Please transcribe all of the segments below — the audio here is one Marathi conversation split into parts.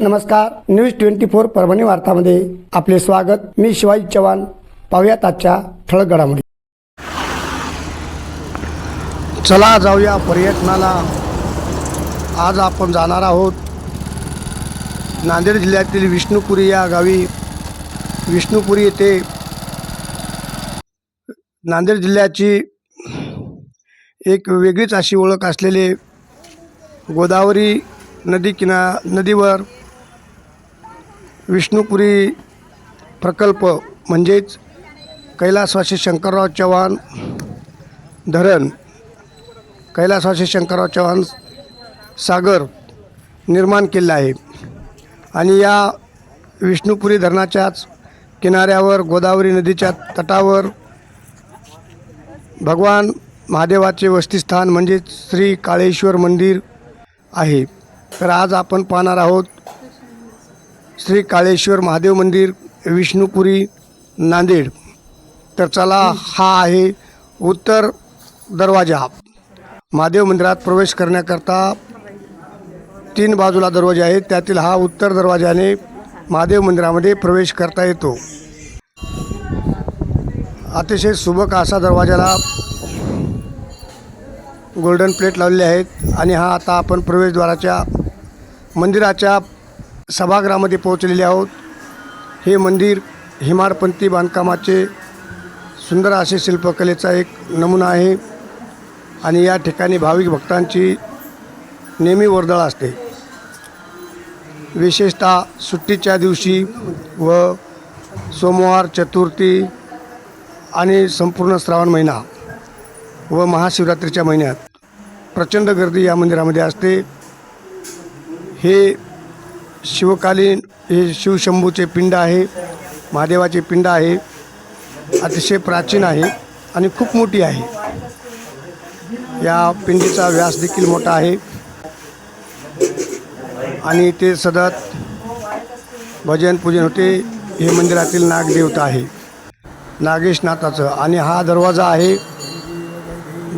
नमस्कार न्यूज ट्वेंटी फोर परभणी वार्तामध्ये आपले स्वागत. मी शिवाजी चव्हाण. पाहुयात आजच्या ठळक घडामोडी. चला जाऊया पर्यटनाला. आज आपण जाणार आहोत नांदेड जिल्ह्यातील विष्णुपुरी या गावी. विष्णुपुरी येथे नांदेड जिल्ह्याची एक वेगळीच अशी ओळख असलेले गोदावरी नदी किना नदीवर विष्णुपुरी प्रकल्प म्हणजेच कैलासवासी शंकरराव चव्हाण धरण कैलासवासी शंकरराव चव्हाण सागर निर्माण केलेला आहे. आणि या विष्णुपुरी धरणाच्याच किनाऱ्यावर गोदावरी नदीच्या तटावर भगवान महादेवाचे वस्तीस्थान म्हणजेच श्री काळेश्वर मंदिर आहे. तर आज आपण पाहणार आहोत श्री काळेश्वर महादेव मंदिर विष्णुपुरी नांदेड. तर चला हा आहे उत्तर दरवाजा. महादेव मंदिरात प्रवेश करण्याकरता तीन बाजूला दरवाजे आहेत. त्यातील हा उत्तर दरवाजाने महादेव मंदिरामध्ये प्रवेश करता येतो. अतिशय सुबक असा दरवाजाला गोल्डन प्लेट लावलेले आहेत. आणि हा आता आपण प्रवेशद्वाराच्या मंदिराच्या सभागृहामध्ये पोहोचलेले आहोत. हे मंदिर हिमारपंथी बांधकामाचे सुंदर असे शिल्पकलेचा एक नमुना आहे आणि या ठिकाणी भाविक भक्तांची नेहमी वर्दळ असते. विशेषतः सुट्टीच्या दिवशी व सोमवार चतुर्थी आणि संपूर्ण श्रावण महिना व महाशिवरात्रीच्या महिन्यात प्रचंड गर्दी या मंदिरामध्ये असते. हे शिवकालीन हे शिवशंभूचे पिंड आहे महादेवाचे पिंड आहे अतिशय प्राचीन आहे आणि खूप मोठी आहे. या पिंडीचा व्यास देखील मोठा आहे. आणि ते सतत भजन पूजन होते. हे मंदिरातील नागदेवता आहे. नागेशनाथाचं. आणि हा दरवाजा आहे.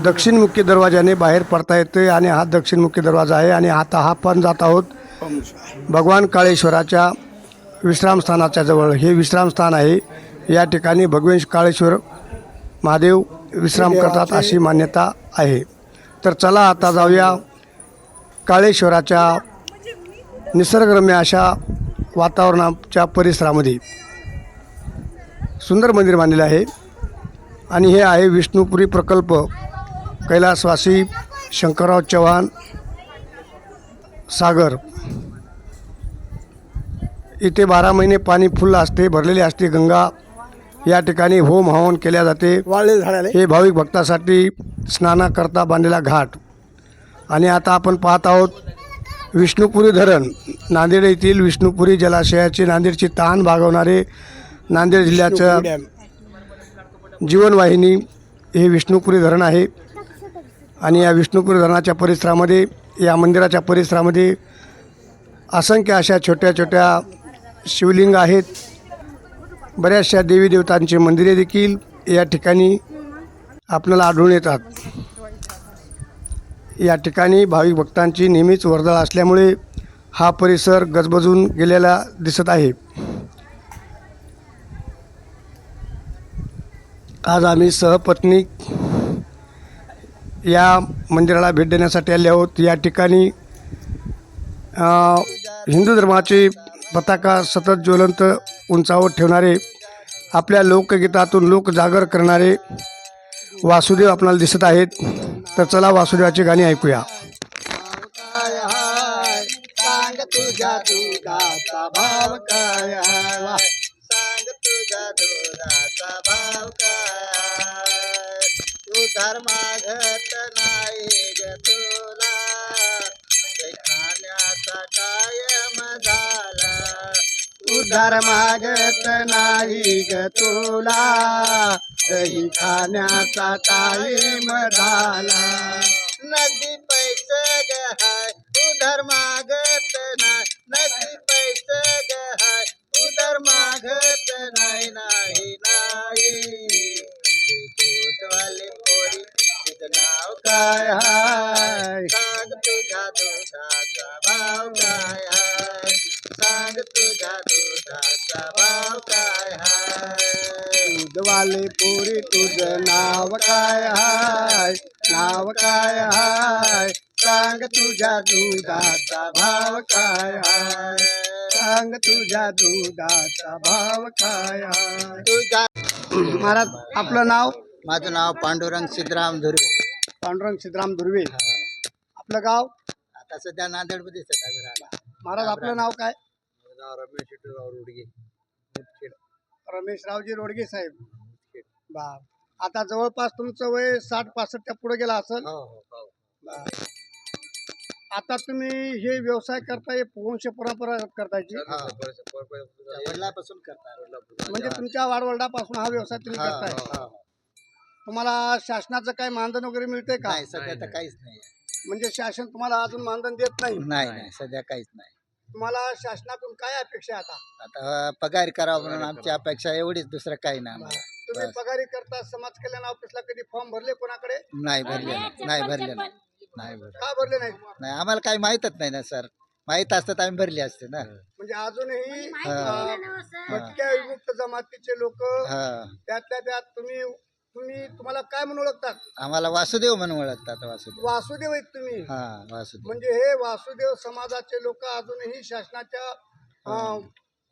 दक्षिणमुखी दरवाजाने बाहेर पडता येते आणि हा दक्षिणमुखी दरवाजा आहे. आणि आता हा पण जात आहोत. भगवान काळेश्वराच्या विश्रामस्थानाच्या जवळ. हे विश्रामस्थान आहे. या ठिकाणी भगवेश काळेश्वर महादेव विश्राम करतात अशी मान्यता आहे. तर चला आता जाऊया काळेश्वराच्या निसर्गरम्य अशा वातावरणाच्या परिसरामध्ये. सुंदर मंदिर बांधलेलं आहे. आणि हे आहे विष्णुपुरी प्रकल्प. कैलासवासी शंकरराव चव्हाण सागर. इथे बारा महिने पाणी फुल असते भरलेले असते गंगा या ठिकाणी होम हवन केल्या जाते. वाळले झाडाले. हे भाविक भक्तासाठी स्नानाकरता बांधलेला घाट. आणि आता आपण पाहत आहोत विष्णुपुरी धरण. नांदेड येथील विष्णुपुरी जलाशयाची नांदेडची तहान भागवणारे नांदेड जिल्ह्याचं जीवनवाहिनी हे विष्णुपुरी धरण आहे. आणि या विष्णुपुरी धरणाच्या परिसरामध्ये या मंदिराच्या परिसरामध्ये असंख्य अशा छोट्या छोट्या शिवलिंग आहेत. बऱ्याचशा देवी देवतांचे मंदिरे देखील या ठिकाणी आपल्याला आढळून येतात. या ठिकाणी भाविक भक्तांची नेहमीच वर्दळ असल्यामुळे हा परिसर गजबजून गेलेला दिसत आहे. आज आम्ही सहपत्नी या मंदिराला भेट देण्यासाठी आले आहोत. या ठिकाणी हिंदू धर्माची पताका सतत ज्वलंत उंचावर ठेवणारे आपल्या लोकगीतातून लोकजागर करणारे वासुदेव आपल्याला दिसत आहेत. तर चला वासुदेवाची गाणी ऐकूया. काय? नाही. तू धर्मागत नाही ग तुला. दही खाण्याचा टाईम झाला. नदी पैसे ग उधर मागत नाही. नदी पैसे ग उधर मागत नाही नाही नाही. दूधवाले पोरी नाव काय हाय? सांग तुझ्या दुधाचा भाव दूधवाले पोरी तुझं नाव काय हाय? नाव काय हाय? सांग तुझ्या दुधाचा भाव काय हाय? सांग तुझ्या दुधाचा भाव काय हाय? तुझ्या महाराज आपलं नाव? माझं नाव पांडुरंग सिद्धराम धुर्वे. पांडुरंग सिद्धराम दुर्वे आपलं गाव? आता सध्या नांदेडमध्ये राहिला महाराज आपलं नाव काय? रमेश रुडगे. रमेश रावजी रोडगे साहेब. बर आता जवळपास तुमचं वय साठ पासष्टच्या पुढे गेला असेल. हो हो हो. आता तुम्ही हे व्यवसाय करताय वंश परंपरा करतायची. हा. वडिलापासून म्हणजे तुमच्या वाडवडिलापासून हा व्यवसाय तुम्ही हा, करताय. हा, हा. तुम्हाला शासनाचं काही मानधन वगैरे मिळते का? नाही सध्या तर काहीच नाही. म्हणजे शासन तुम्हाला अजून मानधन देत नाही नाही. नाही सध्या काहीच नाही. तुम्हाला शासनातून काय अपेक्षा आहे आता? आता पगार करावा म्हणून आमची अपेक्षा एवढीच दुसरं काही नाही आम्हाला. तुम्ही बस. पगारी करता समाज कल्याण ऑफिसला कधी फॉर्म भरले कोणाकडे? नाही भरले नाही भरले नाही. भरले. का भरले नाही? नाही आम्हाला काही माहीतच नाही ना सर. माहीत असतं तर आम्ही भरली असते ना. म्हणजे अजूनही हा. अं, भटक्या विमुक्त जमातीचे लोक हा. त्यातल्या त्यात तुम्ही तुम्ही तुम्हाला काय म्हणून ओळखतात? आम्हाला वासुदेव म्हणून ओळखतात वासुदेव. वासुदेव आहेत तुम्ही? हा वासुदेव. म्हणजे हे वासुदेव समाजाचे लोक अजूनही शासनाच्या अं,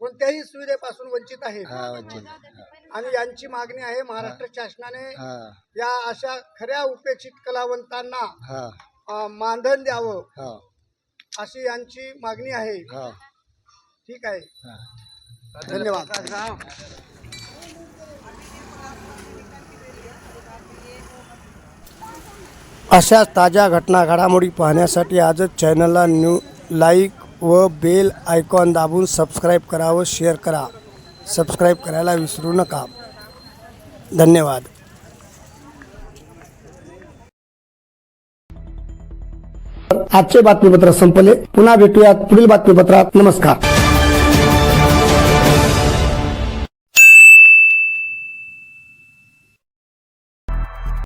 कोणत्याही सुविधेपासून वंचित आहेत. हा वंचित. हा. आणि यांची मागणी आहे महाराष्ट्र शासनाने हा. या अशा खऱ्या उपेक्षित कलावंतांना हा. अं, मानधन द्यावं हा. अशी यांची मागणी आहे. हा. ठीक आहे. हा. धन्यवाद. अशा ताज्या घटना घडामोडी पाहण्यासाठी आजच चॅनलला न्यू लाईक व बेल आयकॉन दाबून सबस्क्राईब करा व शेअर करा. सबस्क्राईब करायला विसरू नका. धन्यवाद. आजचे बातमीपत्र संपले. पुन्हा भेटूयात पुढील बातमीपत्रात. नमस्कार.